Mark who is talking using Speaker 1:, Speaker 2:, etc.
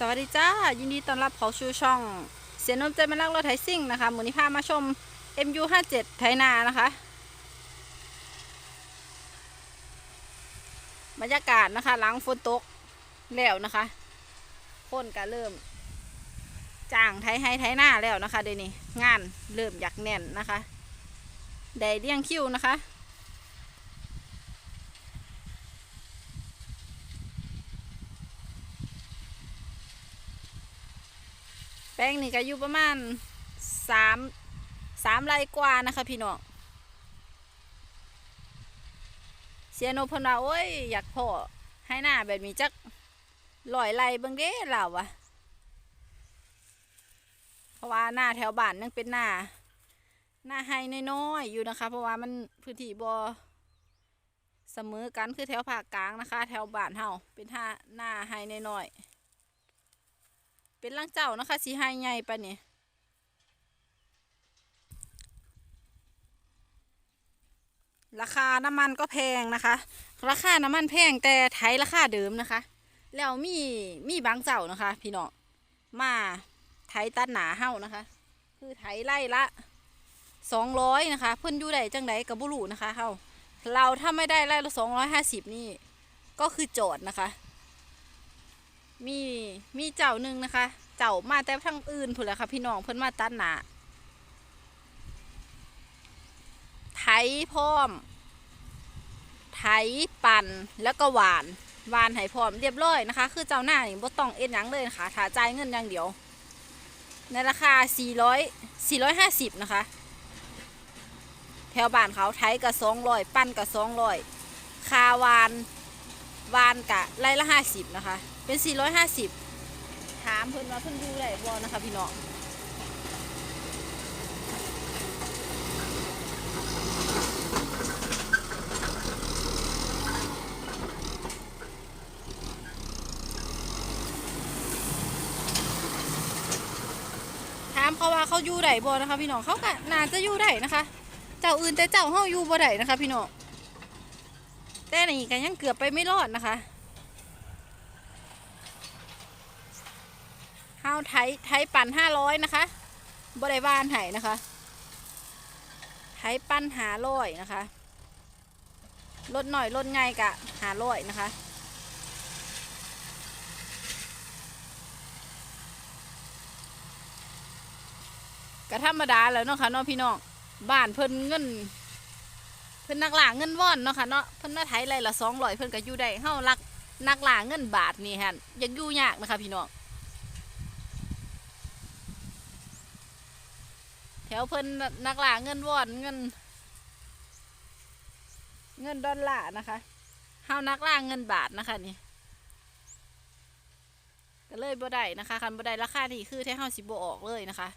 Speaker 1: สวัสดีจ้า ยินดีต้อนรับเขาชูช่อง เสียนนท์ใจมาลักรถไถซิ่งนะคะมูลนิพามาชม MU57 ไถนานะคะ บรรยากาศนะคะ หลังฝนตกแล้วนะคะคนก็เริ่มจ้างไถให้ไถหน้าแล้วนะคะเดี๋ยวนี้งานเริ่มอยากแน่นนะคะได้เรียงคิวนะคะ แป้งนี่ก็อยู่ประมาณสามสามไร่กว่านะคะพี่น้องเสียโนพนว่าโอ้ยอยากพ่อให้หน้าแบบนี้จักลอยไร่เบิ่งเด้เราวะเพราะว่าหน้าแถวบ้านยังเป็นหน้าหน้าให้น้อยๆอยู่นะคะ เพราะว่ามันพื้นที่บอเสมอกันคือแถวภาคกลางนะคะ แถวบ้านเฮาเป็นท่าหน้าให้น้อยๆ เป็นร่างเจ้านะคะสีไฮใหญ่ปะเนี่ยราคาน้ำมันก็แพงนะคะ ราคาน้ำมันแพงแต่ไทยราคาเดิมนะคะ แล้วมีมีบางเจ้านะคะ พี่น้องมาไทยตัดหนาเฮ้านะคะ คือไทยไล่ละสองร้อยนะคะ เพิ่นอยู่ได้จังไดกับบุรุนะคะเฮาเราถ้าไม่ได้ไล่ละสองร้อยห้าสิบนี่ก็คือโจทย์นะคะ มีมีเจ้าหนึ่งนะคะ เจ้ามาแต่ทางอื่นพุ่นแหละค่ะพี่น้องเพิ่นมาตัดหนาไถพร้อม ไถปั่นแล้วก็หวานหวานให้พร้อมเรียบร้อยนะคะ คือเจ้าหน้านี่บ่ต้องเอ็นยังเลยนะคะถ้าจ่ายเงินอย่างเดียว ในราคา 400 450 นะคะ แถวบ้านเขาไถกับ200 ปั้นกับ200คาวาน วานกะไร่ละ50นะคะ เป็น450ถามเพิ่นว่าเพิ่นอยู่ได้บ่นะคะพี่น้องถามเขาว่าเขาอยู่ได้บ่นะคะพี่น้องเขาก็น่าจะอยู่ได้นะคะ เจ้าอื่นแต่เจ้าเฮาอยู่บ่ได้นะคะพี่น้อง แต่นี่ก็ยังเกือบไปไม่รอดนะคะเฮาไทยไทยปั่นห้าร้อยนะคะบริวารไห้นะคะ ไทยปั่นหาร้อยนะคะลดหน่อยลดไงกะหาร้อยนะคะก็ธรรมดาแล้วเนาะค่ะเนาะพี่น้องบ้านเพิ่นเงิน เพิ่นนักล่าเงินว่อนเนาะค่ะเนาะเพิ่นมาไทยไรละสองร้อยเพิ่นก็อยู่ได้เฮารักนักล่าเงินบาทนี่ฮะยังอยู่ยากนะคะพี่น้องแถวเพิ่นนักล่าเงินวอนเงิน เงินดอลลาร์นะคะเฮานักล่าเงินบาทนะคะนี่ก็เลยบ่ได้นะคะคันบ่ได้ราคานี่คือแท้เฮาสิบ่ออกเลยนะคะ